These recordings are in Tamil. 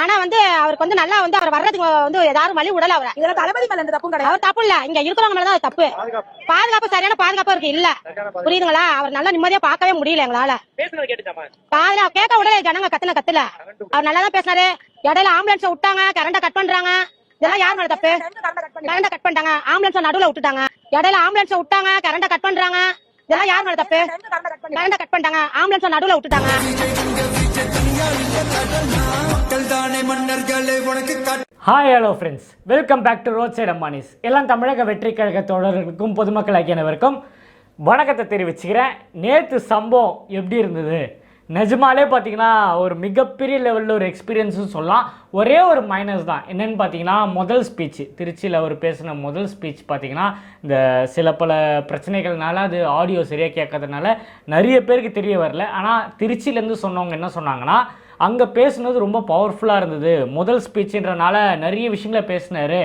ஆனா வந்து அவருக்கு வந்து நல்லா வந்து அவர் வர்றதுக்கு வந்து யாரும் வழி விடல அவரை. இதுல தளபதி மேல எந்த தப்பும் கிடையாது. அவர் தப்பு இல்ல. இங்க இருக்கிறவங்க மேலதான் அது தப்பு. பாதுகாப்பு. சரியான பாதுகாப்பு இருக்கு. இல்ல. புரியுதுங்களா? அவர் நல்லா நிம்மதியா பார்க்கவே முடியல எங்களால. பேசுனது கேட்டுச்சாமா பாதுகா கேட்க விடல ஜனங்க கத்துல. கத்துல அவர் நல்லா தான் பேசினாரு. இடையில ஆம்புலன்ஸ் விட்டாங்க. கரண்ட கட் பண்றாங்க. இதெல்லாம் யார் மேல தப்பு? கரண்ட கட் பண்ணிட்டாங்க. ஆம்புலன்ஸ் நடுவுல விட்டுட்டாங்க. இடையில ஆம்புலன்ஸ் விட்டாங்க. கரண்ட கட் பண்றாங்க. இதெல்லாம் யார் மேல தப்பு? கரண்ட கட் பண்ணிட்டாங்க. ஆம்புலன்ஸ் நடுவுல விட்டுட்டாங்க. மக்கள் தானே மன்னர்களை உனக்கு காட்டு hi hello friends welcome back to road side அம்மானிஸ் எல்லாம் தமிழக வெற்றி கழக தோழர்களுக்கும் பொதுமக்கள் ஆகியனவருக்கும் வணக்கத்தை தெரிவிச்சுக்கிறேன். நேற்று சம்பவம் எப்படி இருந்தது? நிஜமாலே பார்த்தீங்கன்னா ஒரு மிகப்பெரிய லெவலில் ஒரு எக்ஸ்பீரியன்ஸும் சொல்லலாம். ஒரே ஒரு மைனஸ் தான். என்னென்னு பார்த்தீங்கன்னா முதல் ஸ்பீச் திருச்சியில் அவர் பேசின முதல் ஸ்பீச் பார்த்தீங்கன்னா இந்த சில பல பிரச்சனைகள்னால அது ஆடியோ சரியாக கேட்கறதுனால நிறைய பேருக்கு தெரிய வரல. ஆனால் திருச்சியிலேருந்து சொன்னவங்க என்ன சொன்னாங்கன்னா அங்கே பேசுனது ரொம்ப பவர்ஃபுல்லாக இருந்தது. முதல் ஸ்பீச்சுன்றனால நிறைய விஷயங்களை பேசினாரு.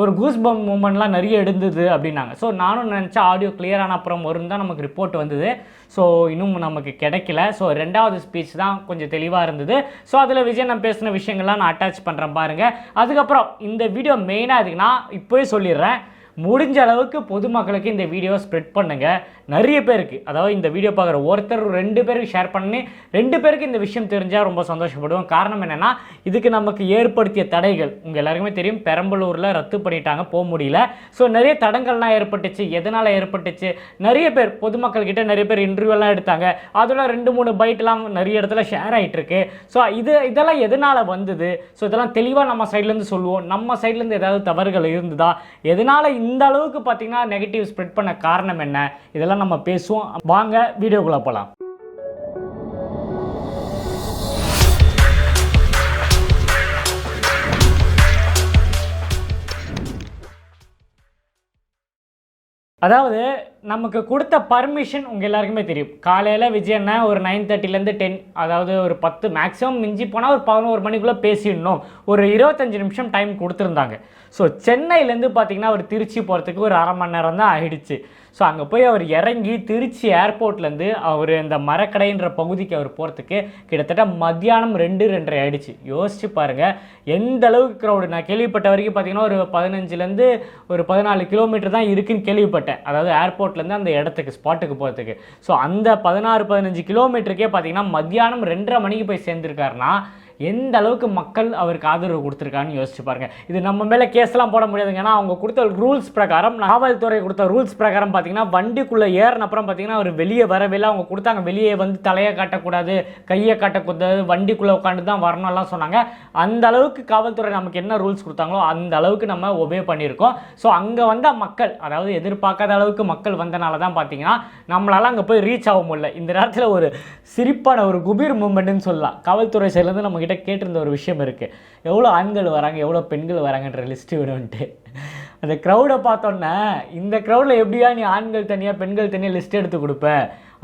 ஒரு கூஸ் பம் மூமெண்ட்லாம் நிறைய எடுந்தது அப்படின்னாங்க. ஸோ நானும் நினச்சேன் ஆடியோ கிளியரான அப்புறம் வரும் தான் நமக்கு ரிப்போர்ட் வந்தது. ஸோ இன்னும் நமக்கு கிடைக்கல. ஸோ ரெண்டாவது ஸ்பீச் தான் கொஞ்சம் தெளிவாக இருந்தது. ஸோ அதில் விஜய் நான் பேசின விஷயங்கள்லாம் நான் அட்டாச் பண்ணுறேன் பாருங்கள் அதுக்கப்புறம் இந்த வீடியோ மெயினாக இருக்குன்னா இப்போவே சொல்லிடுறேன். முடிஞ்ச அளவுக்கு பொதுமக்களுக்கு இந்த வீடியோவை ஸ்ப்ரெட் பண்ணுங்க. நிறைய பேருக்கு அதாவது இந்த வீடியோ பார்க்குற ஒருத்தர் ரெண்டு பேருக்கு ஷேர் பண்ணி ரெண்டு பேருக்கு இந்த விஷயம் தெரிஞ்சால் ரொம்ப சந்தோஷப்படுவோம். காரணம் என்னென்னா இதுக்கு நமக்கு ஏற்படுத்திய தடைகள் உங்கள் எல்லாருக்குமே தெரியும் பெரம்பலூரில் ரத்து பண்ணிட்டாங்க போக முடியல. ஸோ நிறைய தடங்கள்லாம் ஏற்பட்டுச்சு. எதனால் ஏற்பட்டுச்சு? நிறைய பேர் பொதுமக்கள்கிட்ட நிறைய பேர் இன்டர்வியூலாம் எடுத்தாங்க. அதெல்லாம் ரெண்டு மூணு பைட்லாம் நிறைய இடத்துல ஷேர் ஆகிட்டுருக்கு ஸோ இது இதெல்லாம் எதனால் வந்தது? ஸோ இதெல்லாம் தெளிவாக நம்ம சைட்லேருந்து சொல்லுவோம். நம்ம சைட்லேருந்து ஏதாவது தவறுகள் இருந்ததா? எதனால் இந்த அளவுக்கு பார்த்தீங்கன்னா நெகட்டிவ் ஸ்ப்ரெட் பண்ண காரணம் என்ன? இதெல்லாம் நம்ம பேசுவோம். வாங்க வீடியோக்குள்ளே போகலாம் அதாவது நமக்கு கொடுத்த பர்மிஷன் உங்கள் எல்லாருக்குமே தெரியும். காலையில் விஜயண்ணா ஒரு நைன் தேர்ட்டிலேருந்து டென் அதாவது ஒரு பத்து மேக்ஸிமம் மிஞ்சி போனால் ஒரு பதினோரு மணிக்குள்ளே பேசிடணும். ஒரு இருபத்தஞ்சு நிமிஷம் டைம் கொடுத்துருந்தாங்க. ஸோ சென்னையிலேருந்து பார்த்தீங்கன்னா அவர் திருச்சி போகிறதுக்கு ஒரு அரை மணி நேரம் தான் ஆகிடுச்சு ஸோ அங்கே போய் அவர் இறங்கி திருச்சி ஏர்போர்ட்லேருந்து அவர் இந்த மரக்கடைன்ற பகுதிக்கு அவர் போகிறதுக்கு கிட்டத்தட்ட மத்தியானம் ரெண்டு ரெண்டரை ஆகிடுச்சு யோசிச்சு பாருங்கள் எந்த அளவுக்கு க்ரௌடு நான் கேள்விப்பட்ட வரைக்கும் பார்த்தீங்கன்னா ஒரு பதினஞ்சுலேருந்து ஒரு பதினாலு கிலோமீட்டர் தான் இருக்குன்னு கேள்விப்பட்டேன். அதாவது ஏர்போர்ட் ஏர்போர்ட்லேருந்து அந்த இடத்துக்கு ஸ்பாட்டுக்கு போகிறதுக்கு ஸோ அந்த பதினாறு பதினஞ்சு கிலோமீட்டருக்கே பார்த்தீங்கன்னா மத்தியானம் ரெண்டரை மணிக்கு போய் சேர்ந்துருக்காருன்னா எந்த அளவுக்கு மக்கள் அவருக்கு ஆதரவு கொடுத்துருக்கான்னு யோசிச்சு பாருங்கள் இது நம்ம மேலே கேஸ்லாம் போட முடியாதுங்க. ஏன்னா அவங்க கொடுத்த ரூல்ஸ் பிரகாரம் காவல்துறை கொடுத்த ரூல்ஸ் பிரகாரம் பார்த்தீங்கன்னா வண்டிக்குள்ளே ஏறின அப்புறம் பார்த்தீங்கன்னா அவர் வெளியே வரவே இல்லை அவங்க கொடுத்தாங்க. வெளியே வந்து தலையை காட்டக்கூடாது கையை காட்டக்கூடாது வண்டிக்குள்ளே உட்காந்து தான் வரணும்லாம் சொன்னாங்க. அந்த அளவுக்கு காவல்துறை நமக்கு என்ன ரூல்ஸ் கொடுத்தாங்களோ அந்த அளவுக்கு நம்ம ஒபே பண்ணியிருக்கோம். ஸோ அங்கே வந்த மக்கள் அதாவது எதிர்பார்க்காத அளவுக்கு மக்கள் வந்தனால தான் பார்த்தீங்கன்னா நம்மளால அங்கே போய் ரீச் ஆக முடியல. இந்த நேரத்தில் ஒரு சிரிப்பான ஒரு குபீர் மூமெண்ட்னு சொல்லலாம். காவல்துறை சைட்லேருந்து நமக்கு கிட்ட கேட்டிருந்த ஒரு விஷயம் இருக்குது எவ்வளோ ஆண்கள் வராங்க எவ்வளோ பெண்கள் வராங்கன்ற லிஸ்ட்டு விடுன்ட்டு. அந்த க்ரௌடை பார்த்தோன்னே இந்த க்ரௌடில் எப்படியா நீ ஆண்கள் தனியாக பெண்கள் தனியாக லிஸ்ட் எடுத்து கொடுப்ப?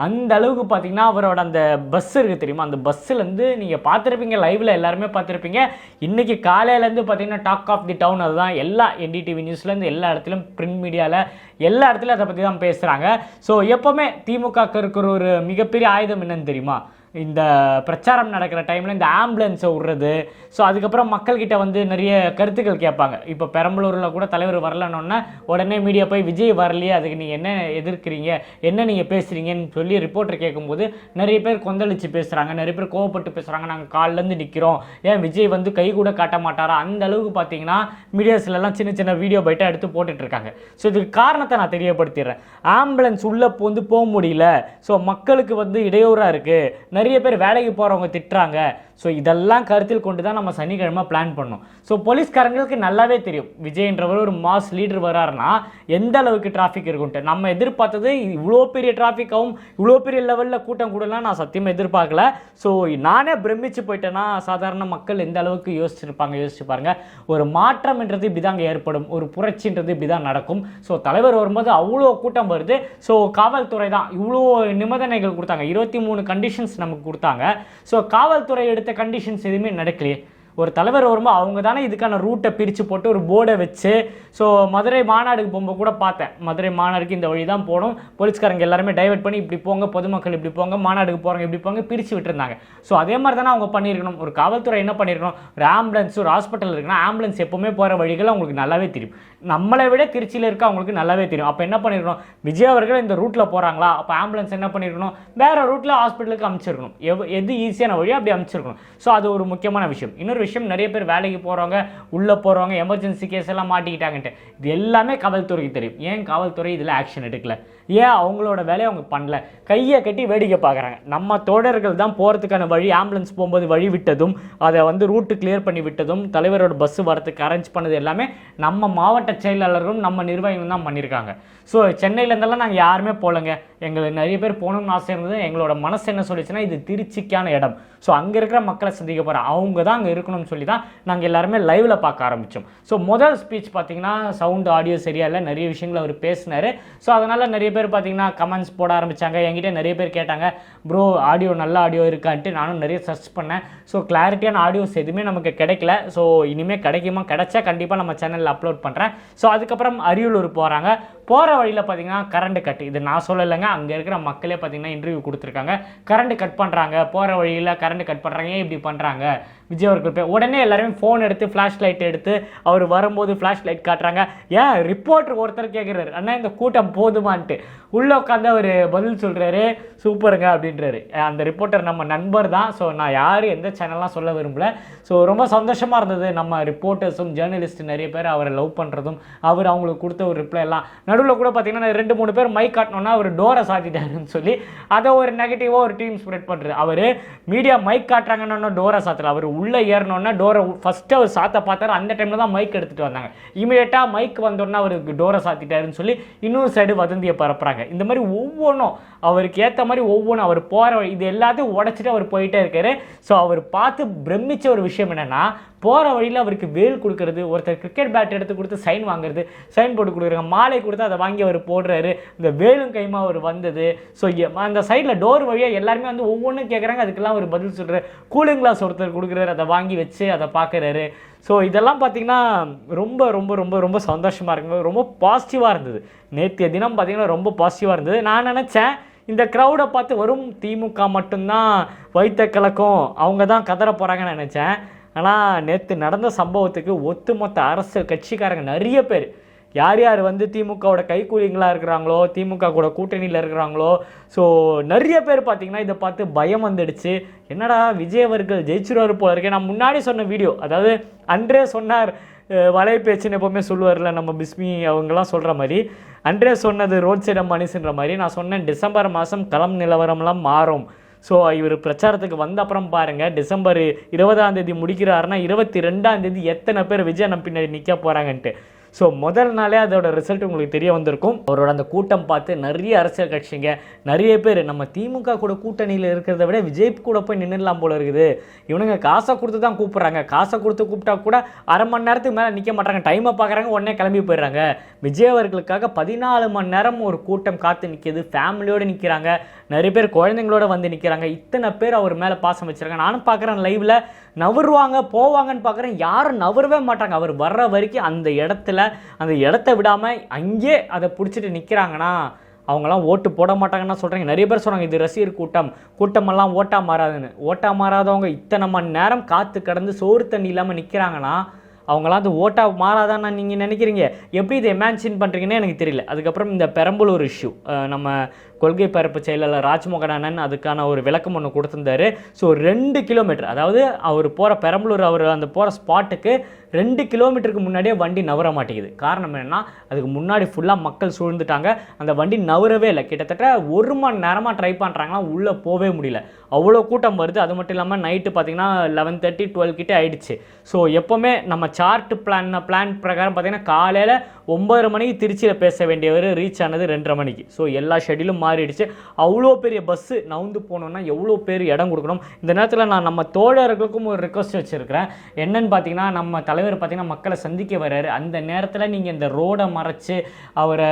அந்த அளவுக்கு பார்த்தீங்கன்னா அவரோட அந்த பஸ் இருக்குது தெரியுமா? அந்த பஸ்ஸுலேருந்து நீங்கள் பார்த்துருப்பீங்க லைவில் எல்லாருமே பார்த்துருப்பீங்க. இன்றைக்கி காலையிலேருந்து பார்த்தீங்கன்னா டாக் ஆஃப் தி டவுன் அதுதான். எல்லா என்டிடிவி நியூஸ்லேருந்து எல்லா இடத்துலையும் பிரிண்ட் மீடியாவில் எல்லா இடத்துலையும் அதை பற்றி தான் பேசுகிறாங்க ஸோ எப்போவுமே திமுக இருக்கிற ஒரு மிகப்பெரிய ஆயுதம் என்னன்னு தெரியுமா? இந்த பிரச்சாரம் நடக்கிற டைமில் இந்த ஆம்புலன்ஸை விட்றது. ஸோ அதுக்கப்புறம் மக்கள்கிட்ட வந்து நிறைய கருத்துக்கள் கேட்பாங்க. இப்போ பெரம்பலூரில் கூட தலைவர் வரலன்னொன்னே உடனே மீடியா போய் விஜய் வரலையே அதுக்கு நீங்கள் என்ன எதிர்க்கிறீங்க? என்ன நீங்கள் பேசுகிறீங்கன்னு சொல்லி ரிப்போர்ட்டர் கேட்கும்போது நிறைய பேர் கொந்தளிச்சு பேசுகிறாங்க நிறைய பேர் கோவப்பட்டு பேசுகிறாங்க நாங்கள் காலிலேருந்து நிற்கிறோம் ஏன் விஜய் வந்து கை கூட காட்ட மாட்டாரா? அந்த அளவுக்கு பார்த்தீங்கன்னா மீடியாஸ்லலாம் சின்ன சின்ன வீடியோ பைட்டாக எடுத்து போட்டுட்ருக்காங்க. ஸோ இதுக்கு காரணத்தை நான் தெரியப்படுத்திடுறேன். ஆம்புலன்ஸ் உள்ளே வந்து போக முடியல. ஸோ மக்களுக்கு வந்து இடையூறாக இருக்குது நிறைய பேர் வேலைக்கு போகிறவங்க திட்டுறாங்க. ஸோ இதெல்லாம் கருத்தில் கொண்டு தான் நம்ம சனிக்கிழமை பிளான் பண்ணோம். ஸோ போலீஸ்காரங்களுக்கு நல்லாவே தெரியும். விஜய்ன்றவர் ஒரு மாஸ் லீடர் வராருன்னா எந்த அளவுக்கு டிராஃபிக் இருக்குன்ட்டு. நம்ம எதிர்பார்த்தது இவ்வளோ பெரிய டிராஃபிக்காகவும் இவ்வளோ பெரிய லெவலில் கூட்டம் கூடலாம் நான் சத்தியமாக எதிர்பார்க்கல. ஸோ நானே பிரமிச்சு போயிட்டேன்னா சாதாரண மக்கள் எந்த அளவுக்கு யோசிச்சிருப்பாங்க யோசிச்சு பாருங்க. ஒரு மாற்றம்ன்றது இப்படி தாங்க ஏற்படும். ஒரு புரட்சின்றது இப்படி தான் நடக்கும். ஸோ தலைவர் வரும்போது அவ்வளோ கூட்டம் வருது. ஸோ காவல்துறை தான் இவ்வளோ நிபந்தனைகள் கொடுத்தாங்க. இருபத்தி மூணு கண்டிஷன்ஸ் நமக்கு கொடுத்தாங்க. ஸோ காவல்துறை எடுத்த கண்டிஷன்ஸ் எதுவுமே நடக்கலையே. ஒரு தலைவர் வரும்போது அவங்க தானே இதுக்கான ரூட்டை பிரித்து போட்டு ஒரு போர்டை வச்சு ஸோ மதுரை மாநாடுக்கு போகும்போது கூட பார்த்தேன். மதுரை மாநாடுக்கு இந்த வழி தான் போகணும். போலீஸ்காரங்க எல்லாருமே டைவர்ட் பண்ணி இப்படி போங்க பொதுமக்கள் இப்படி போங்க மாநாடுக்கு போகிறவங்க இப்படி போங்க பிரித்து விட்டுருந்தாங்க. ஸோ அதே மாதிரி தானே அவங்க பண்ணியிருக்கணும். ஒரு காவல்துறை என்ன பண்ணியிருக்கணும்? ஒரு ஆம்புலன்ஸ் ஒரு ஹாஸ்பிட்டல் இருக்குன்னா ஆம்புலன்ஸ் எப்போவுமே போகிற வழிகள் அவங்களுக்கு நல்லாவே தெரியும். நம்மளை விட திருச்சியில் இருக்க அவங்களுக்கு நல்லாவே தெரியும். அப்போ என்ன பண்ணிருக்கணும்? விஜய் அவர்கள் இந்த ரூட்டில் போகிறாங்களா அப்போ ஆம்புலன்ஸ் என்ன பண்ணியிருக்கணும் வேறு ரூட்டில் ஹாஸ்பிட்டலுக்கு அமைச்சிருக்கணும். எவ் எது ஈஸியான வழியோ அப்படி அமைச்சிருக்கணும். ஸோ அது ஒரு முக்கியமான விஷயம். இன்னொரு விஷயம் நிறைய பேர் வேலைக்கு போகிறவங்க உள்ளே போகிறவங்க எமர்ஜென்சி கேஸ் எல்லாம் மாட்டிக்கிட்டாங்கன்ட்டு. இது எல்லாமே காவல்துறைக்கு தெரியும். ஏன் காவல்துறை இதில் ஆக்ஷன் எடுக்கல? ஏன் அவங்களோட வேலையை அவங்க பண்ணல? கையை கட்டி வேடிக்கை பார்க்குறாங்க. நம்ம தோழர்கள் தான் போகிறதுக்கான வழி ஆம்புலன்ஸ் போகும்போது வழி விட்டதும் அதை வந்து ரூட்டு கிளியர் பண்ணி விட்டதும் தலைவரோட பஸ் வரத்துக்கு அரேஞ்ச் பண்ணது எல்லாமே நம்ம மாவட்ட செயலாளர்களும் நம்ம நிர்வாகிகளும் தான் பண்ணியிருக்காங்க ஸோ சென்னையிலேருந்தெல்லாம் நாங்கள் யாருமே போகலங்க. எங்களுக்கு நிறைய பேர் போகணும்னு ஆசை இருந்தது. எங்களோட மனசு என்ன சொல்லிச்சுன்னா இது திருச்சிக்கான இடம். ஸோ அங்கே இருக்கிற மக்களை சந்திக்க போகிறோம் அவங்க தான் அங்கே இருக்கணும்னு சொல்லி தான் நாங்கள் எல்லாருமே லைவில் பார்க்க ஆரம்பித்தோம் ஸோ முதல் ஸ்பீச் பார்த்தீங்கன்னா சவுண்ட் ஆடியோ சரியா இல்லை நிறைய விஷயங்கள் அவர் பேசினார். ஸோ அதனால் நிறைய பேர் பார்த்தீங்கன்னா கமெண்ட்ஸ் போட ஆரம்பித்தாங்க என்கிட்ட நிறைய பேர் கேட்டாங்க ப்ரோ ஆடியோ நல்ல ஆடியோ இருக்கான்ட்டு நானும் நிறைய சர்ச் பண்ணேன். ஸோ கிளாரிட்டியான ஆடியோஸ் எதுவுமே நமக்கு கிடைக்கல. ஸோ இனிமேல் கிடைக்குமா? கிடைச்சா கண்டிப்பாக நம்ம சேனலில் அப்லோட் பண்ணுறேன் ஸோ அதுக்கப்புறம் அரியலூர் போகிறாங்க போகிற வழியில் பார்த்தீங்கன்னா கரண்ட் கட் இது நான் சொல்லலைங்க. அங்கே இருக்கிற மக்களே பார்த்தீங்கன்னா இன்டர்வியூ கொடுத்துருக்காங்க. கரண்ட் கட் பண்ணுறாங்க போகிற வழியில் கரண்ட் கட் பண்ணுறாங்க ஏன் இப்படி பண்ணுறாங்க விஜய் அவர்கள் போய் உடனே எல்லாருமே ஃபோன் எடுத்து ஃப்ளாஷ் லைட் எடுத்து அவர் வரும்போது ஃப்ளாஷ் லைட் காட்டுறாங்க. ஏன்? ரிப்போர்ட்டர் ஒருத்தர் கேட்குறாரு அண்ணா இந்த கூட்டம் போதுமான்ட்டு. உள்ளே உட்காந்து அவர் பதில் சொல்கிறாரு சூப்பருங்க அப்படின்றாரு. அந்த ரிப்போர்ட்டர் நம்ம நண்பர் தான். ஸோ நான் யார் எந்த சேனல்லாம் சொல்ல விரும்பல. ஸோ ரொம்ப சந்தோஷமாக இருந்தது. நம்ம ரிப்போர்ட்டர்ஸும் ஜேர்னலிஸ்ட் நிறைய பேர் அவரை லவ் பண்ணுறதும் அவர் அவங்களுக்கு கொடுத்த ஒரு ரிப்ளை எல்லாம். நடுவில் கூட பார்த்தீங்கன்னா ரெண்டு மூணு பேர் மைக் காட்டணும்னா அவர் டோரை சாத்திட்டாருன்னு சொல்லி அதை ஒரு நெகட்டிவாக ஒரு டீம் ஸ்ப்ரெட் பண்ணுறது அவர் மீடியா மைக் காட்டுறாங்கன்னு டோரை சாத்தல. அவர் உள்ளே ஏறணுன்னா டோரை ஃபஸ்ட்டு அவர் சாத்த பார்த்தாரு. அந்த டைமில் தான் மைக் எடுத்துகிட்டு வந்தாங்க. இமீடியட்டாக மைக் வந்தோடனே அவருக்கு டோரை சாத்திட்டாருன்னு சொல்லி இன்னொரு சைடு வதந்தியை பரப்புகிறாங்க இந்த மாதிரி ஒவ்வொன்றும் அவருக்கு ஏற்ற மாதிரி ஒவ்வொன்றும் அவர் போகிற இது எல்லாத்தையும் உடச்சிட்டு அவர் போயிட்டே இருக்காரு. ஸோ அவர் பார்த்து பிரமிச்ச ஒரு விஷயம் என்னென்னா போகிற வழியில் அவருக்கு வேல் கொடுக்கறது ஒருத்தர் கிரிக்கெட் பேட் எடுத்து கொடுத்து சைன் வாங்குறது சைன் போட்டு கொடுக்குறாங்க. மாலை கொடுத்து அதை வாங்கி அவர் போடுறாரு. இந்த வேலும் கைமா அவர் வந்தது. ஸோ அந்த சைடில் டோர் வழியாக எல்லாருமே வந்து ஒவ்வொன்றும் கேட்குறாங்க அதுக்கெல்லாம் ஒரு பதில் சொல்கிறார் கூலிங் கிளாஸ் ஒருத்தர் கொடுக்குறாரு. அதை வாங்கி வச்சு அதை பார்க்குறாரு ஸோ இதெல்லாம் பார்த்தீங்கன்னா ரொம்ப ரொம்ப ரொம்ப ரொம்ப சந்தோஷமாக இருக்கும் ரொம்ப பாசிட்டிவாக இருந்தது. நேற்றைய தினம் பார்த்திங்கன்னா ரொம்ப பாசிட்டிவாக இருந்தது. நான் நினச்சேன் இந்த க்ரௌடை பார்த்து வரும் திமுக மட்டும்தான் வைத்த கலக்கம் அவங்க தான் கதற போகிறாங்கன்னு நினச்சேன். ஆனால் நேற்று நடந்த சம்பவத்துக்கு ஒட்டுமொத்த அரசியல் கட்சிக்காரங்க நிறைய பேர். யார் யார் வந்து திமுகவோட கைக்கூலிங்களாக இருக்கிறாங்களோ திமுக கூட கூட்டணியில் இருக்கிறாங்களோ ஸோ நிறைய பேர் பார்த்தீங்கன்னா இதை பார்த்து பயம் வந்துடுச்சு. என்னடா விஜய் அவர்கள் ஜெயிச்சிருவார் போல இருக்கேன் நான் முன்னாடி சொன்ன வீடியோ அதாவது அன்றே சொன்னார் வலை பேச்சுன்னு எப்போவுமே சொல்லுவார்ல நம்ம பிஸ்மி அவங்கெல்லாம் சொல்கிற மாதிரி. அன்றே சொன்னது ரோட் சைடு மனுஷன்ற மாதிரி. நான் சொன்னேன் டிசம்பர் மாதம் களம் நிலவரம்லாம் மாறும். ஸோ இவர் பிரச்சாரத்துக்கு வந்த அப்புறம் பாருங்கள் டிசம்பர் இருபதாம் தேதி முடிக்கிறாருன்னா இருபத்தி ரெண்டாம் தேதி எத்தனை பேர் விஜய் நம்ம பின்னாடி நிற்க போகிறாங்கன்ட்டு ஸோ முதல் நாளே அதோட ரிசல்ட் உங்களுக்கு தெரிய வந்திருக்கும். அவரோட அந்த கூட்டம் பார்த்து நிறைய அரசியல் கட்சிங்க நிறைய பேர் நம்ம திமுக கூட கூட்டணியில் இருக்கிறத விட விஜய் கூட போய் நின்றுலாம் போல இருக்குது. இவனுங்க காசை கொடுத்து தான் கூப்பிட்றாங்க. காசை கொடுத்து கூப்பிட்டா கூட அரை மணி நேரத்துக்கு மேலே நிற்க மாட்டாங்க. டைமை பார்க்குறாங்க உடனே கிளம்பி போயிடுறாங்க. விஜய் அவர்களுக்காக பதினாலு மணி நேரம் ஒரு கூட்டம் காத்து நிற்கிது ஃபேமிலியோடு நிற்கிறாங்க நிறைய பேர் குழந்தைங்களோட வந்து நிற்கிறாங்க இத்தனை பேர் அவர் மேலே பாசம் வச்சிருக்காங்க. நானும் பார்க்குறேன் லைவில் நவருவாங்க போவாங்கன்னு பார்க்குறேன் யாரும் நவரவே மாட்டாங்க. அவர் வர்ற வரைக்கும் அந்த இடத்துல அந்த இடத்த விடாமல் அங்கேயே அதை பிடிச்சிட்டு நிற்கிறாங்கன்னா அவங்களாம் ஓட்டு போட மாட்டாங்கன்னா சொல்கிறாங்க நிறைய பேர் சொல்கிறாங்க இது ரசிகர் கூட்டம். கூட்டமெல்லாம் ஓட்டா மாறாதுன்னு. ஓட்டா மாறாதவங்க இத்தனை மணி நேரம் காற்று கடந்து சோறு தண்ணி இல்லாமல் நிற்கிறாங்கன்னா அவங்களாம் அது ஓட்டா மாறாதான்னு நீங்கள் நினைக்கிறீங்க. எப்படி இதை இமேஜின் பண்ணுறீங்கன்னு எனக்கு தெரியல. அதுக்கப்புறம் இந்த பெரம்பலூர் இஷ்யூ நம்ம கொள்கை பரப்பு செயலாளர் ராஜ்மோகன் அண்ணன் அதுக்கான ஒரு விளக்கம் ஒன்று கொடுத்துருந்தாரு. ஸோ ரெண்டு கிலோமீட்டர் அதாவது அவர் போகிற பெரம்பலூர் அவர் அந்த போகிற ஸ்பாட்டுக்கு ரெண்டு கிலோமீட்டருக்கு முன்னாடியே வண்டி நவர மாட்டேங்குது. காரணம் என்னென்னா அதுக்கு முன்னாடி ஃபுல்லாக மக்கள் சூழ்ந்துட்டாங்க. அந்த வண்டி நவரவே இல்லை. கிட்டத்தட்ட ஒரு மணி நேரமாக ட்ரை பண்ணுறாங்கன்னா உள்ளே போகவே முடியல. அவ்வளோ கூட்டம் வருது. அது மட்டும் இல்லாமல் நைட்டு பார்த்தீங்கன்னா லெவன் தேர்ட்டி டுவெல் கிட்டே ஆயிடுச்சு. ஸோ எப்போவுமே நம்ம சார்ட் பிளான் பிளான் பிரகாரம் பார்த்தீங்கன்னா காலையில் ஒம்பது மணிக்கு திருச்சியில் பேச வேண்டியவர் ரீச் ஆனது ரெண்டரை மணிக்கு. ஸோ எல்லா ஷெடியூலும் மாறிடுச்சு. அவ்வளோ பெரிய பஸ்ஸு நவுந்து போனோம்னா எவ்வளோ பேர் இடம் கொடுக்கணும்? இந்த நேரத்தில் நான் நம்ம தோழர்களுக்கும் ஒரு ரிக்வஸ்ட் வச்சுருக்கிறேன். என்னன்னு பார்த்தீங்கன்னா நம்ம தலைவர் பார்த்தீங்கன்னா மக்களை சந்திக்க வர்றாரு. அந்த நேரத்தில் நீங்கள் இந்த ரோடை மறைச்சு அவரை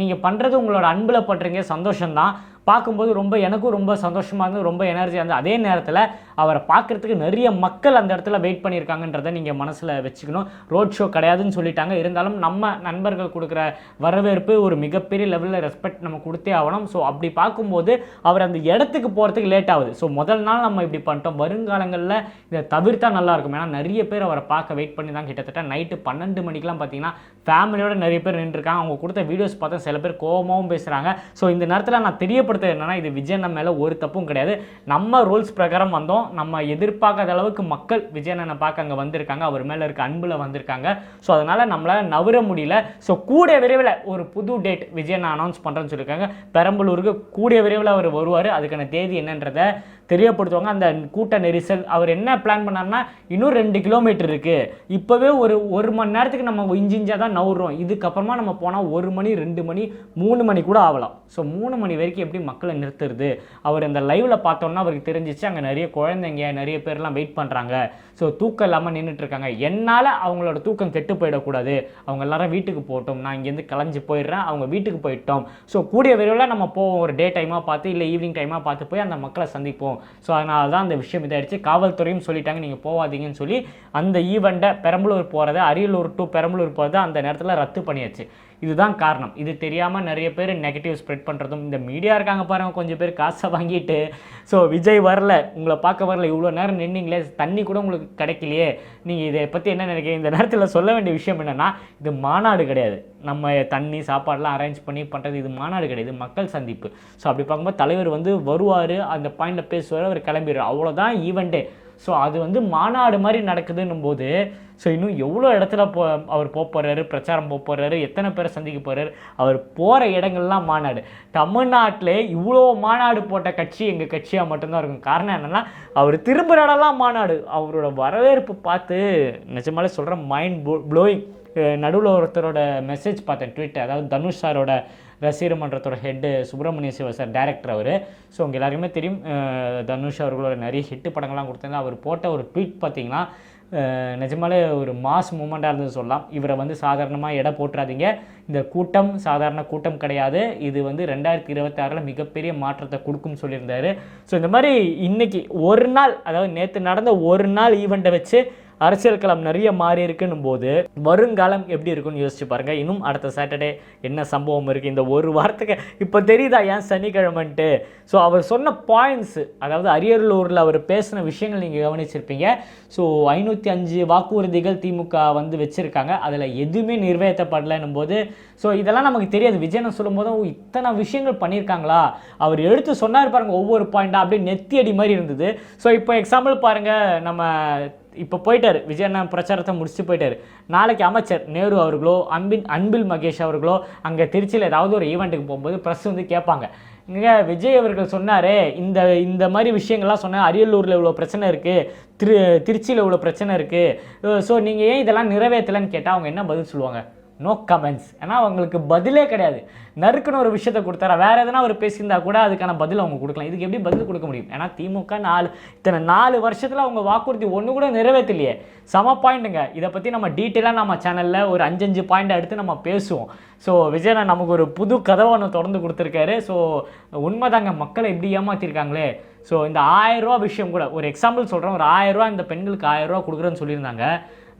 நீங்கள் பண்ணுறது உங்களோட அன்பில் பண்ணுறீங்க சந்தோஷம்தான். பார்க்கும்போது ரொம்ப எனக்கும் ரொம்ப சந்தோஷமாக இருந்தது ரொம்ப எனர்ஜியாக இருந்தது. அதே நேரத்தில் அவரை பார்க்குறதுக்கு நிறைய மக்கள் அந்த இடத்துல வெயிட் பண்ணியிருக்காங்கன்றதை நீங்கள் மனசில் வச்சுக்கணும். ரோட் ஷோ கிடையாதுன்னு சொல்லிட்டாங்க. இருந்தாலும் நம்ம நண்பர்கள் கொடுக்குற வரவேற்பு ஒரு மிகப்பெரிய லெவலில் ரெஸ்பெக்ட் நம்ம கொடுத்தே ஆகணும். ஸோ அப்படி பார்க்கும்போது அவர் அந்த இடத்துக்கு போகிறதுக்கு லேட் ஆகுது. ஸோ முதல் நாள் நம்ம இப்படி பண்ணிட்டோம். வருங்காலங்களில் இதை தவிர்த்தா நல்லா இருக்கும். ஏன்னா நிறைய பேர் அவரை பார்க்க வெயிட் பண்ணி தான் கிட்டத்தட்ட நைட்டு பன்னெண்டு மணிக்கெலாம் பார்த்தீங்கன்னா ஃபேமிலியோட நிறைய பேர் நின்றுருக்காங்க. அவங்க கொடுத்த வீடியோஸ் பார்த்தா சில பேர் கோபமாகவும் பேசுகிறாங்க ஸோ இந்த நேரத்தில் நான் தெரியப்படுத்துறது என்னன்னா இது விஜய் நம்ம மேலே ஒரு தப்பும் கிடையாது. நம்ம ரூல்ஸ் பிரகாரம் வந்தோம். நம்ம எதிர்பார்க்காத அளவுக்கு மக்கள் விஜய் அண்ணனை பார்க்க அங்கே வந்திருக்காங்க. அவர் மேலே இருக்க அன்பில் வந்திருக்காங்க. ஸோ அதனால் நம்மளால் நவர முடியல. ஸோ கூடிய விரைவில் ஒரு புது டேட் விஜய் அண்ணா அனௌன்ஸ் பண்ணுறேன்னு சொல்லியிருக்காங்க. பெரம்பலூருக்கு கூடிய விரைவில் அவர் வருவார். அதுக்கான தேதி என்னன்றதை தெரியப்படுத்துவாங்க. அந்த கூட்ட நெரிசல் அவர் என்ன பிளான் பண்ணார்னா இன்னும் ரெண்டு கிலோமீட்டர் இருக்குது இப்போவே ஒரு ஒரு மணி நேரத்துக்கு நம்ம இஞ்சி இஞ்சாக தான் நவுறோம். இதுக்கப்புறமா நம்ம போனால் ஒரு மணி ரெண்டு மணி மூணு மணி கூட ஆகலாம். ஸோ மூணு மணி வரைக்கும் எப்படி மக்களை நிறுத்துறது? அவர் அந்த லைவில் பார்த்தோன்னா அவருக்கு தெரிஞ்சிச்சு அங்கே நிறைய குழந்தைங்க நிறைய பேர்லாம் வெயிட் பண்ணுறாங்க ஸோ தூக்கம் இல்லாமல் நின்றுட்டு இருக்காங்க. என்னால் அவங்களோட தூக்கம் கெட்டு போயிடக்கூடாது. அவங்க எல்லாரும் வீட்டுக்கு போகட்டும். நான் இங்கேருந்து கலைஞ்சு போயிடுறேன். அவங்க வீட்டுக்கு போயிட்டோம். ஸோ கூடிய விரைவில் நம்ம போவோம். ஒரு டே டைமாக பார்த்து இல்லை ஈவினிங் டைமாக பார்த்து போய் அந்த மக்களை சந்திப்போம். ஸோ அதனால தான் அந்த விஷயம் இதாகிடுச்சு காவல்துறையும் சொல்லிட்டாங்க. நீங்கள் போகாதீங்கன்னு சொல்லி அந்த ஈவெண்ட்டை பெரம்பலூர் போகிறத அரியலூர் டு பெரம்பலூர் போகிறத அந்த நேரத்தில் ரத்து பண்ணியாச்சு. இதுதான் காரணம். இது தெரியாமல் நிறைய பேர் நெகட்டிவ் ஸ்ப்ரெட் பண்ணுறதும் இந்த மீடியா இருக்காங்க பாருங்க கொஞ்சம் பேர் காசை வாங்கிட்டு. ஸோ விஜய் வரல உங்களை பார்க்க வரல இவ்வளோ நேரம் நின்னீங்களே தண்ணி கூட உங்களுக்கு கிடைக்கலையே. நீங்கள் இதை பற்றி என்ன நினைக்கிறீங்க? இந்த நேரத்தில் சொல்ல வேண்டிய விஷயம் என்னென்னா இது மாநாடு கிடையாது. நம்ம தண்ணி சாப்பாடெலாம் அரேஞ்ச் பண்ணி பண்ணுறது இது மாநாடு கிடையாது. மக்கள் சந்திப்பு. ஸோ அப்படி பார்க்கும்போது தலைவர் வந்து வருவார் அந்த பாயிண்டில் பேசுவார் அவர் கிளம்பிடுவார். அவ்வளோதான் ஈவெண்ட்டே ஸோ அது வந்து மாநாடு மாதிரி நடக்குதுன்னும் போது ஸோ இன்னும் எவ்வளோ இடத்துல போ அவர் போக போகிறாரு பிரச்சாரம் போக போகிறாரு எத்தனை பேரை சந்திக்க போகிறாரு அவர் போகிற இடங்கள்லாம் மாநாடு. தமிழ்நாட்டிலே இவ்வளோ மாநாடு போட்ட கட்சி எங்கள் கட்சியாக மட்டும்தான் இருக்கும். காரணம் என்னென்னா அவர் திரும்புகிற இடம்லாம் மாநாடு. அவரோட வரவேற்பு பார்த்து நிஜமாலே சொல்கிறேன் மைண்ட் ப்ளோயிங் நடுவில் ஒருத்தரோட மெசேஜ் பார்த்தேன் ட்விட் அதாவது தனுஷ் சாரோட ரசிகர் மன்றத்தோட head Subramaniya Siva sir director அவர். ஸோ உங்கள் எல்லாருக்குமே தெரியும் தனுஷ் அவர்களோட நிறைய ஹிட்டு படங்கள்லாம் கொடுத்தாங்க அவர் போட்ட ஒரு ட்வீட் பார்த்தீங்கன்னா நிஜமாலே ஒரு மாஸ் மூமெண்ட்டாக இருந்தது சொல்லலாம். இவரை வந்து சாதாரணமாக எடை போட்டுறாதீங்க. இந்த கூட்டம் சாதாரண கூட்டம் கிடையாது. இது வந்து ரெண்டாயிரத்தி இருபத்தாறில் மிகப்பெரிய மாற்றத்தை கொடுக்கும்னு சொல்லியிருந்தாரு. ஸோ இந்த மாதிரி இன்னைக்கு ஒரு நாள் அதாவது நேற்று நடந்த ஒரு நாள் ஈவெண்ட்டை வச்சு அரசியல் களம் நிறைய மாறி இருக்குன்னு போது வருங்காலம் எப்படி இருக்குன்னு யோசிச்சு பாருங்கள் இன்னும் அடுத்த சாட்டர்டே என்ன சம்பவம் இருக்குது இந்த ஒரு வாரத்துக்கு இப்போ தெரியுதா ஏன் சனிக்கிழமைன்ட்டு? ஸோ அவர் சொன்ன பாயிண்ட்ஸ் அதாவது அரியலூரில் அவர் பேசின விஷயங்கள் நீங்கள் கவனிச்சிருப்பீங்க. ஸோ ஐநூற்றி அஞ்சு வாக்குறுதிகள் திமுக வந்து வச்சுருக்காங்க. அதில் எதுவுமே நிறைவேற்றப்படலைன்னும் போது ஸோ இதெல்லாம் நமக்கு தெரியாது. விஜயனை சொல்லும்போது போதும் இத்தனை விஷயங்கள் பண்ணியிருக்காங்களா? அவர் எடுத்து சொன்னார் பாருங்க ஒவ்வொரு பாயிண்டாக அப்படியே நெத்தியடி மாதிரி இருந்தது. ஸோ இப்போ எக்ஸாம்பிள் பாருங்கள் நம்ம இப்போ போயிட்டார். விஜய் அண்ணா பிரச்சாரத்தை முடிச்சுட்டு போயிட்டார். நாளைக்கு அமைச்சர் நேரு அவர்களோ அன்பின் அன்பில் மகேஷ் அவர்களோ அங்கே திருச்சியில் ஏதாவது ஒரு ஈவெண்ட்டுக்கு போகும்போது ப்ரெஸ் வந்து கேட்பாங்க. இங்கே விஜய் அவர்கள் சொன்னாரே இந்த இந்த மாதிரி விஷயங்கள்லாம் சொன்னால் அரியலூரில் இவ்வளோ பிரச்சனை இருக்குது திரு திருச்சியில் இவ்வளோ பிரச்சனை இருக்குது ஸோ நீங்கள் ஏன் இதெல்லாம் நிறைவேற்றலைன்னு கேட்டால் அவங்க என்ன பதில் சொல்லுவாங்க? நோ கமெண்ட்ஸ் ஏன்னா அவங்களுக்கு பதிலே கிடையாது. நறுக்குன்னு ஒரு விஷயத்த கொடுத்தாரா? வேற எதனா அவர் பேசியிருந்தா கூட அதுக்கான பதில் அவங்க கொடுக்கலாம். இதுக்கு எப்படி பதில் கொடுக்க முடியும்? ஏன்னா திமுக நாலு இத்தனை நாலு வருஷத்தில் அவங்க வாக்குறுதி ஒன்று கூட நிறைவேற்றலையே. சம பாயிண்ட்டுங்க இதை பற்றி நம்ம டீட்டெயிலாக நம்ம சேனலில் ஒரு அஞ்சஞ்சு பாயிண்ட் எடுத்து நம்ம பேசுவோம். ஸோ விஜயனா நமக்கு ஒரு புது கதவை ஒன்று திறந்து கொடுத்துருக்காரு. ஸோ உண்மைதாங்க. மக்களை எப்படி ஏமாற்றிருக்காங்களே ஸோ இந்த ஆயிரரூவா விஷயம் கூட ஒரு எக்ஸாம்பிள் சொல்கிறேன் ஒரு ஆயிரரூவா இந்த பெண்களுக்கு ஆயிரரூவா கொடுக்குறேன்னு சொல்லியிருந்தாங்க.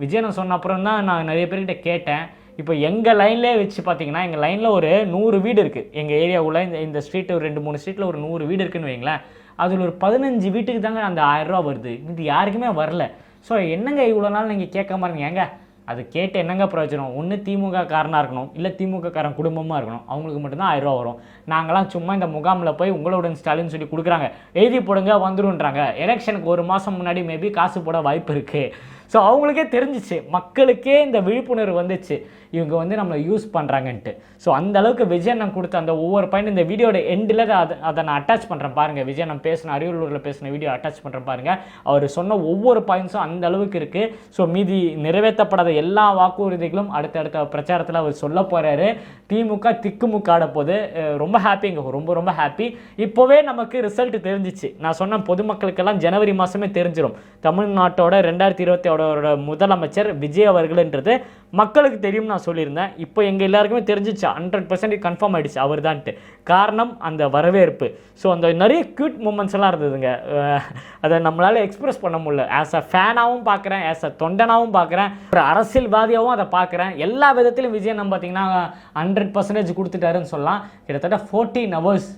விஜயனை சொன்ன அப்புறம் தான் நான் நிறைய பேர்கிட்ட கேட்டேன். இப்போ எங்கள் லைன்லேயே வச்சு பார்த்தீங்கன்னா எங்கள் லைனில் ஒரு நூறு வீடு இருக்குது எங்கள் ஏரியாவுக்குள்ள இந்த இந்த ஸ்ட்ரீட் ஒரு ரெண்டு மூணு ஸ்ட்ரீட்டில் ஒரு நூறு வீடு இருக்குன்னு வைங்களேன். அதில் ஒரு பதினஞ்சு வீட்டுக்கு தாங்க அந்த ஆயிரரூவா வருது. இது யாருக்குமே வரல. ஸோ என்னங்க இவ்வளோ நாள் நீங்கள் கேட்காம இருந்தீங்க? ஏங்க அது கேட்டு என்னங்க பிரயோஜனம்? ஒன்று திமுக காரனாக இருக்கணும் இல்லை திமுக காரன் குடும்பமாக இருக்கணும். அவங்களுக்கு மட்டும்தான் ஆயிரம் ரூபா வரும். நாங்களாம் சும்மா இந்த முகாமில் போய் உங்களுடன் ஸ்டாலின் சொல்லி கொடுக்குறாங்க. எழுதி போடுங்க வந்துருன்றாங்க எலெக்ஷனுக்கு ஒரு மாதம் முன்னாடி மேபி காசு போட வாய்ப்பு இருக்குது ஸோ அவங்களுக்கே தெரிஞ்சிச்சு. மக்களுக்கே இந்த விழிப்புணர்வு வந்துச்சு. இவங்க வந்து நம்மளை யூஸ் பண்ணுறாங்கன்ட்டு ஸோ அந்த அளவுக்கு விஜயண்ணன் கொடுத்த அந்த ஒவ்வொரு பாயிண்ட் இந்த வீடியோட எண்டில் அதை அதை நான் அட்டாச் பண்ணுறேன் பாருங்கள் விஜயண்ணன் பேசின அரியலூரில் பேசின வீடியோ அட்டாச் பண்ணுறேன் பாருங்கள் அவர் சொன்ன ஒவ்வொரு பாயிண்ட்ஸும் அந்த அளவுக்கு இருக்குது ஸோ மீதி நிறைவேற்றப்படாத எல்லா வாக்குறுதிகளும் அடுத்தடுத்த பிரச்சாரத்தில் அவர் சொல்ல போகிறாரு திமுக திக்குமுக்காட போது ரொம்ப ஹாப்பிங்க ரொம்ப ரொம்ப ஹாப்பி இப்போவே நமக்கு ரிசல்ட் தெரிஞ்சிச்சு. நான் சொன்ன பொதுமக்களுக்கெல்லாம் ஜனவரி மாதமே தெரிஞ்சிடும் தமிழ்நாட்டோட ரெண்டாயிரத்தி இருபத்தி அவரோட முதலமைச்சர் விஜய் அவர்கள்ன்றது மக்களுக்கு தெரியும் நான் சொல்லியிருந்தேன். இப்போ எங்கள் எல்லாருக்குமே தெரிஞ்சிச்சு ஹண்ட்ரட் பர்சன்ட் கன்ஃபார்ம் ஆகிடுச்சு அவர் தான்ட்டு காரணம் அந்த வரவேற்பு. ஸோ அந்த நிறைய க்யூட் மூமெண்ட்ஸ் எல்லாம் இருந்ததுங்க. அதை நம்மளால் எக்ஸ்பிரஸ் பண்ண முடியல. ஆஸ் அ ஃபேனாகவும் பார்க்குறேன் ஆஸ் அ தொண்டனாகவும் பார்க்குறேன் ஒரு அரசியல்வாதியாகவும் அதை பார்க்குறேன் எல்லா விதத்திலும் விஜய் நம்ம பார்த்தீங்கன்னா ஹண்ட்ரட் பர்சன்டேஜ் கொடுத்துட்டாருன்னு சொல்லலாம். கிட்டத்தட்ட ஃபோர்டீன் ஹவர்ஸ்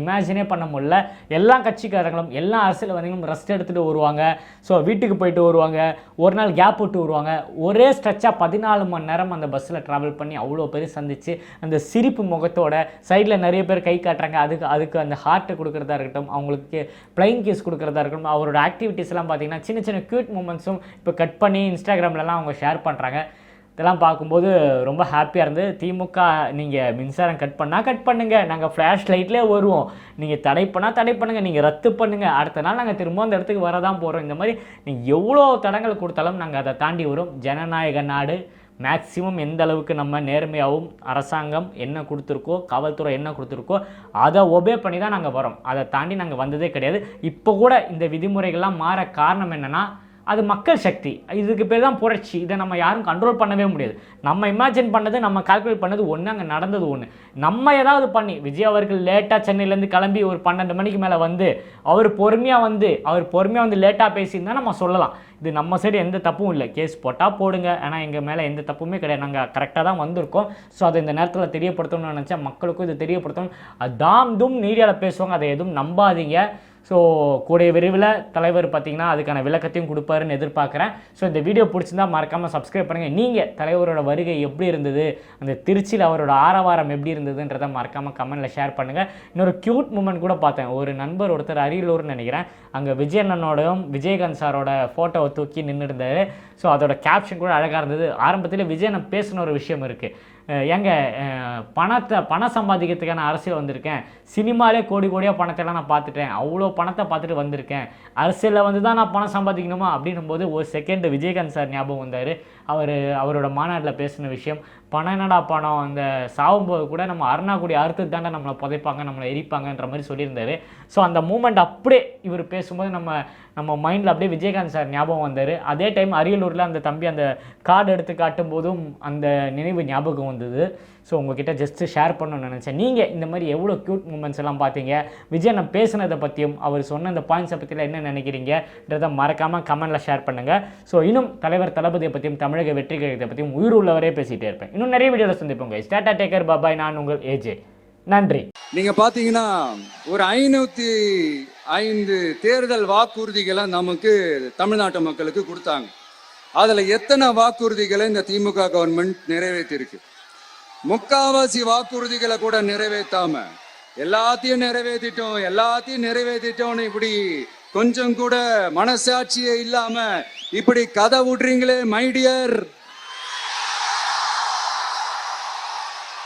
இமேஜினே பண்ண முடியல. எல்லா கட்சிக்காரங்களும் எல்லா அரசியல்வாதிகளும் ரெஸ்ட் எடுத்துகிட்டு வருவாங்க. ஸோ வீட்டுக்கு போயிட்டு வருவாங்க. ஒரு நாள் கேப் விட்டு வருவாங்க. ஒரே ஸ்ட்ரெச்சாக பதினாலு மணி நேரம் அந்த பஸ்ஸில் ட்ராவல் பண்ணி அவ்வளோ பேர் சந்தித்து அந்த சிரிப்பு முகத்தோட சைடில் நிறைய பேர் கை காட்டுறாங்க. அதுக்கு அதுக்கு அந்த ஹார்ட்டை கொடுக்குறதா இருக்கட்டும் அவங்களுக்கு ப்ளைங் கேஸ் கொடுக்குறதா இருக்கட்டும் அவரோட ஆக்டிவிட்டீஸ்லாம் பார்த்தீங்கன்னா சின்ன சின்ன க்யூட் மூமெண்ட்ஸும் இப்போ கட் பண்ணி இன்ஸ்டாகிராம்லலாம் அவங்க ஷேர் பண்ணுறாங்க இதெல்லாம் பார்க்கும்போது ரொம்ப ஹாப்பியாக இருந்தது திமுக நீங்கள் மின்சாரம் கட் பண்ணால் கட் பண்ணுங்கள் நாங்கள் ஃப்ளாஷ் லைட்லேயே வருவோம். நீங்கள் தடை பண்ணால் தடை பண்ணுங்கள் நீங்கள் ரத்து பண்ணுங்கள் அடுத்த நாள் நாங்கள் திரும்ப அந்த இடத்துக்கு வரதான் போகிறோம் இந்த மாதிரி நீங்கள் எவ்வளோ தடங்கள் கொடுத்தாலும் நாங்கள் அதை தாண்டி வரும். ஜனநாயக நாடு மேக்ஸிமம் எந்த அளவுக்கு நம்ம நேர்மையாகவும் அரசாங்கம் என்ன கொடுத்துருக்கோ காவல்துறை என்ன கொடுத்துருக்கோ அதை ஒபே பண்ணி தான் நாங்கள் வரோம். அதை தாண்டி நாங்கள் வந்ததே கிடையாது. இப்போ கூட இந்த விதிமுறைகள்லாம் மாற காரணம் என்னென்னா அது மக்கள் சக்தி. இதுக்கு பேர் தான் புரட்சி. இதை நம்ம யாரும் கண்ட்ரோல் பண்ணவே முடியாது. நம்ம இமேஜின் பண்ணது நம்ம கால்குலேட் பண்ணது ஒன்று அங்கே நடந்தது ஒன்று நம்ம ஏதாவது பண்ணி விஜய் அவர்கள் லேட்டாக சென்னையிலேருந்து கிளம்பி ஒரு பன்னெண்டு மணிக்கு மேலே வந்து அவர் பொறுமையாக வந்து அவர் பொறுமையாக வந்து லேட்டாக பேசியிருந்தால் நம்ம சொல்லலாம். இது நம்ம சைடு எந்த தப்பும் இல்லை. கேஸ் போட்டால் போடுங்க. ஆனால் எங்கள் மேலே எந்த தப்புமே கிடையாது. நாங்கள் கரெக்டாக தான் வந்திருக்கோம். ஸோ அதை இந்த நேரத்தில் தெரியப்படுத்தணும்னு நினச்சேன் மக்களுக்கும் இதை தெரியப்படுத்தணும். அதாம் தாம் தும் மீடியாவில் பேசுவாங்க. அதை எதுவும் நம்பாதீங்க. ஸோ கூடிய விரைவில் தலைவர் பார்த்தீங்கன்னா அதுக்கான விளக்கத்தையும் கொடுப்பாருன்னு எதிர்பார்க்குறேன். ஸோ இந்த வீடியோ பிடிச்சிருந்தா மறக்காமல் சப்ஸ்கிரைப் பண்ணுங்கள் நீங்கள் தலைவரோட வருகை எப்படி இருந்தது? அந்த திருச்சியில் அவரோட ஆரவாரம் எப்படி இருந்ததுன்றதை மறக்காமல் கமெண்ட்டில் ஷேர் பண்ணுங்கள் இன்னொரு க்யூட் மூமெண்ட் கூட பார்த்தேன். ஒரு நண்பர் ஒருத்தர் அரியலூர்னு நினைக்கிறேன். அங்கே விஜய் அண்ணனோடையும் விஜயகாந்த் சாரோட ஃபோட்டோவை தூக்கி நின்று இருந்தார். ஸோ அதோட கேப்ஷன் கூட அழகாக இருந்தது. ஆரம்பத்தில் விஜய் அண்ணன் பேசின ஒரு விஷயம் இருக்குது ஏங்க பணத்தை பணம் சம்பாதிக்கிறதுக்கான அரசியல் வந்திருக்கேன். சினிமாலே கோடி கோடியாக பணத்தெல்லாம் நான் பார்த்துட்டேன். அவ்வளோ பணத்தை பார்த்துட்டு வந்திருக்கேன். அரசியலில் வந்து தான் நான் பணம் சம்பாதிக்கணுமா? அப்படின்னும் போது ஒரு செகண்ட் விஜயகாந்த் சார் ஞாபகம் வந்தார். அவர் அவரோட மாநாட்டில் பேசின விஷயம். பணம் என்னடா பணம்? அந்த சாகும்போது கூட நம்ம அருணாக்குடி அறுத்துட்டு தாண்டா நம்மளை புதைப்பாங்க நம்மளை எரிப்பாங்கன்ற மாதிரி சொல்லியிருந்தாரு. ஸோ அந்த மூமெண்ட் அப்படியே இவர் பேசும்போது நம்ம நம்ம மைண்டில் அப்படியே விஜயகாந்த் சார் ஞாபகம் வந்தார். அதே டைம் அரியலூரில் அந்த தம்பி அந்த கார்டு எடுத்து காட்டும் போதும் அந்த நினைவு ஞாபகம் வந்தது. ஸோ உங்ககிட்ட ஜஸ்ட்டு ஷேர் பண்ணணும்னு நினச்சேன். நீங்கள் இந்த மாதிரி எவ்வளோ க்யூட் மூமெண்ட்ஸ் எல்லாம் பார்த்தீங்க விஜய் நான் பேசுனதை பற்றியும் அவர் சொன்ன அந்த பாயிண்ட்ஸை பற்றிலாம் என்ன நினைக்கிறீங்கன்றதை மறக்காமல் கமெண்ட்டில் ஷேர் பண்ணுங்கள் ஸோ இன்னும் தலைவர் தளபதியை பற்றியும் தமிழக வெற்றி கழகத்தை பற்றியும் உயிர் உள்ளவரே பேசிகிட்டே இருப்பேன். இன்னும் நிறைய வீடியோவில் சந்திப்போங்க ஸ்டாட்டா டேக்கர் பாபாய் நான் உங்கள் ஏஜே நன்றி. நீங்க பாத்தீங்கன்னா ஒரு ஐநூத்தி ஐந்து தேர்தல் வாக்குறுதிகளை நமக்கு தமிழ்நாட்டு மக்களுக்கு கொடுத்தாங்க. அதுல எத்தனை வாக்குறுதிகளை இந்த திமுக கவர்மெண்ட் நிறைவேற்றிருக்கு? முக்காவாசி வாக்குறுதிகளை கூட நிறைவேற்றாம எல்லாத்தையும் நிறைவேற்றிட்டோம் எல்லாத்தையும் நிறைவேற்றிட்டோம்னு இப்படி கொஞ்சம் கூட மனசாட்சியே இல்லாம இப்படி கதை விடுறீங்களே மைடியர்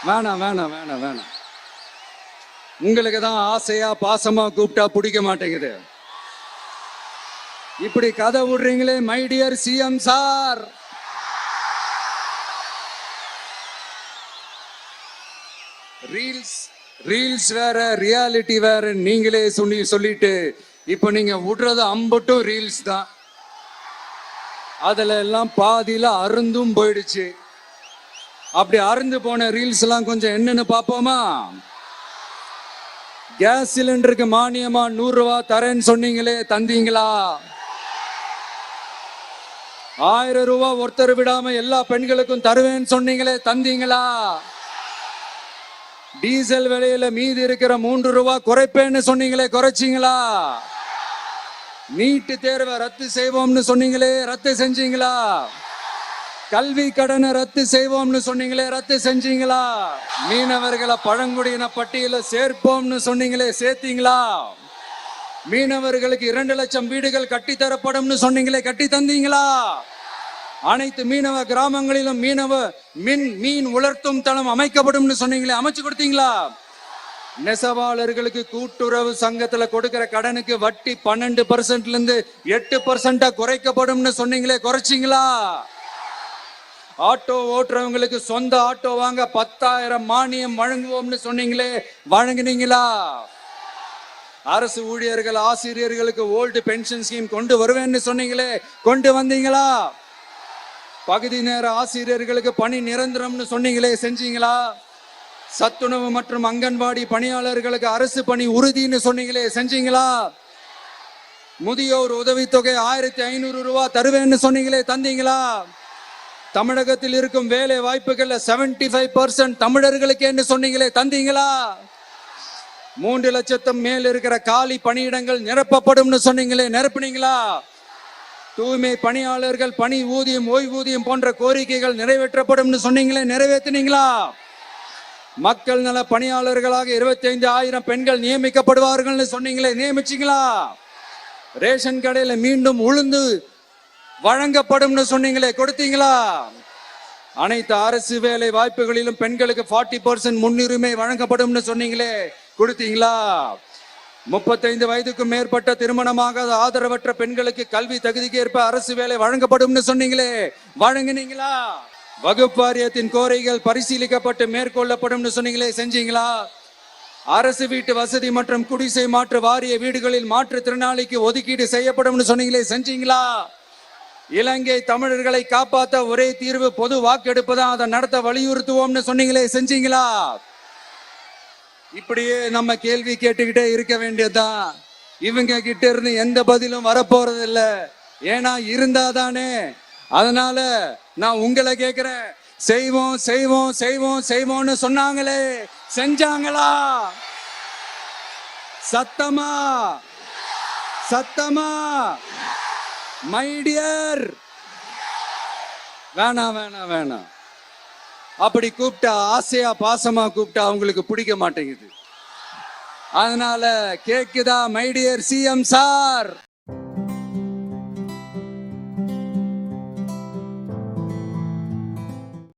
வேணாம் வேணாம் வேணாம் வேணாம். உங்களுக்கு தான் ஆசையா பாசமா கூப்பிட்டா பிடிக்க மாட்டேங்குது. இப்படி கதை விடுறீங்களே my dear CM sir reels reels வேற ரியாலிட்டி வேற நீங்களே சொல்லி சொல்லிட்டு இப்போ நீங்க விடுறது அம்பட்டும் ரீல்ஸ் தான். அதுல எல்லாம் பாதியில அருந்தும் போயிடுச்சு. அப்படி அருந்து போன ரீல்ஸ் எல்லாம் கொஞ்சம் என்னன்னு பார்ப்போமா? கேஸ் சிலிண்டருக்கு மானியமா நூறு ரூபா தரேன்னு சொன்னீங்களே தந்தீங்களா? ஆயிரம் ரூபாய் ஒருத்தர் விடாம எல்லா பெண்களுக்கும் தருவேன்னு சொன்னீங்களே தந்தீங்களா? டீசல் விலையில மீதி இருக்கிற மூன்று ரூபாய் குறைப்பேன்னு சொன்னீங்களே குறைச்சிங்களா? நீட்டு தேர்வை ரத்து செய்வோம்னு சொன்னீங்களே ரத்து செஞ்சீங்களா? கல்வி கடனை ரத்து செய்வோம்னு சொன்னீங்களே ரத்து செஞ்சீங்களா? மீனவர்களை பழங்குடியின பட்டியல சேர்ப்போம்னு சொன்னீங்களே சேர்த்தீங்களா? மீனவர்களுக்கு இரண்டு லட்சம் வீடுகள் கட்டி தரப்படும்னு சொன்னீங்களே கட்டி தந்தீங்களா அனைத்து மீனவ கிராமங்களிலும் மீனவ மின் மீன் உலர்த்தும் தளம் அமைக்கப்படும்னு சொன்னீங்களே அமைச்சு கொடுத்தீங்களா? நெசவாளர்களுக்கு கூட்டுறவு சங்கத்துல கொடுக்கிற கடனுக்கு வட்டி பன்னெண்டு பர்சன்ட்ல இருந்து எட்டு பர்சன்டா குறைக்கப்படும்னு சொன்னீங்களே குறைச்சிங்களா? ஆட்டோ ஓட்டுறவங்களுக்கு சொந்த ஆட்டோ வாங்க பத்தாயிரம் மானியம் வழங்குவோம்னு சொன்னீங்களே வழங்குனீங்களா? அரசு ஊழியர்கள் ஆசிரியர்களுக்கு ஓல்டு பென்ஷன் ஸ்கீம் கொண்டு வருவேன்னு சொன்னீங்களே கொண்டு வந்தீங்களா? பகுதி நேர ஆசிரியர்களுக்கு பணி நிரந்தரம்னு சொன்னீங்களே செஞ்சீங்களா? சத்துணவு மற்றும் அங்கன்வாடி பணியாளர்களுக்கு அரசு பணி உறுதின்னு சொன்னீங்களே செஞ்சீங்களா? முதியோர் உதவித்தொகை ஆயிரத்தி ஐநூறு ரூபா தருவேன்னு சொன்னீங்களே தந்தீங்களா? தமிழகத்தில் இருக்கும் வேலை வாய்ப்புகள்ல 75% ஃபைவ் பர்சன்ட் தமிழர்களுக்கு என்று சொன்னீங்களே தந்தீங்களா? மூன்று லட்சத்தும் மேல் இருக்கிற காலி பணியிடங்கள் நிரப்பப்படும்னு சொன்னீங்களே நிரப்புனீங்களா? தூய்மை பணியாளர்கள் பணி ஊதியம் ஓய்வூதியம் போன்ற கோரிக்கைகள் நிறைவேற்றப்படும்னு சொன்னீங்களே நிறைவேற்றினீங்களா? மக்கள் நல பணியாளர்களாக இருபத்தி ஐந்து ஆயிரம் பெண்கள் நியமிக்கப்படுவார்கள்னு சொன்னீங்களே நியமிச்சீங்களா? ரேஷன் கடையில மீண்டும் உளுந்து வழங்கப்படும்னு சொன்னீங்களே கொடுத்தீங்களா? அனைத்து அரசு வேலை வாய்ப்புகளிலும் பெண்களுக்கு 40% பர்சன்ட் முன்னுரிமை வழங்கப்படும்னு சொன்னீங்களே கொடுத்தீங்களா? முப்பத்தைந்து வயதுக்கும் மேற்பட்ட திருமணமாக ஆதரவற்ற பெண்களுக்கு கல்வி தகுதிக்கு ஏற்ப அரசு வேலை வழங்கப்படும்னு சொன்னீங்களே வழங்குனீங்களா? வகுப்பு வாரியத்தின் கோரிக்கைகள் பரிசீலிக்கப்பட்டு மேற்கொள்ளப்படும்னு சொன்னீங்களே செஞ்சீங்களா? அரசு வீட்டு வசதி மற்றும் குடிசை மாற்று வாரிய வீடுகளில் மாற்றுத்திறனாளிக்கு ஒதுக்கீடு செய்யப்படும்னு சொன்னீங்களே செஞ்சீங்களா? இலங்கை தமிழர்களை காப்பாற்ற ஒரே தீர்வு பொது வாக்கெடுப்பு தான். அதை நடத்த வலியுறுத்துவோம்னு சொன்னீங்களே செஞ்சீங்களா? இப்படியே நம்ம கேள்வி கேட்டுக்கிட்டே இருக்க வேண்டியதுதான். இவங்க கிட்ட இருந்து எந்த பதிலும் வரப்போறது இல்ல ஏன்னா இருந்தாதானே. அதனால நான் உங்களை கேக்குறேன். செய்வோம் செய்வோம் செய்வோம் செய்வோம்னு சொன்னாங்களே. செஞ்சாங்களா? சத்தமா? சத்தமா? மைடியர் வேணாம் வேணாம் வேணாம். அப்படி கூப்பிட்டா ஆசையா பாசமா கூப்பிட்டா அவங்களுக்கு பிடிக்க மாட்டேங்குது. அதனால கேக்குதா மைடியர் சிஎம் சார்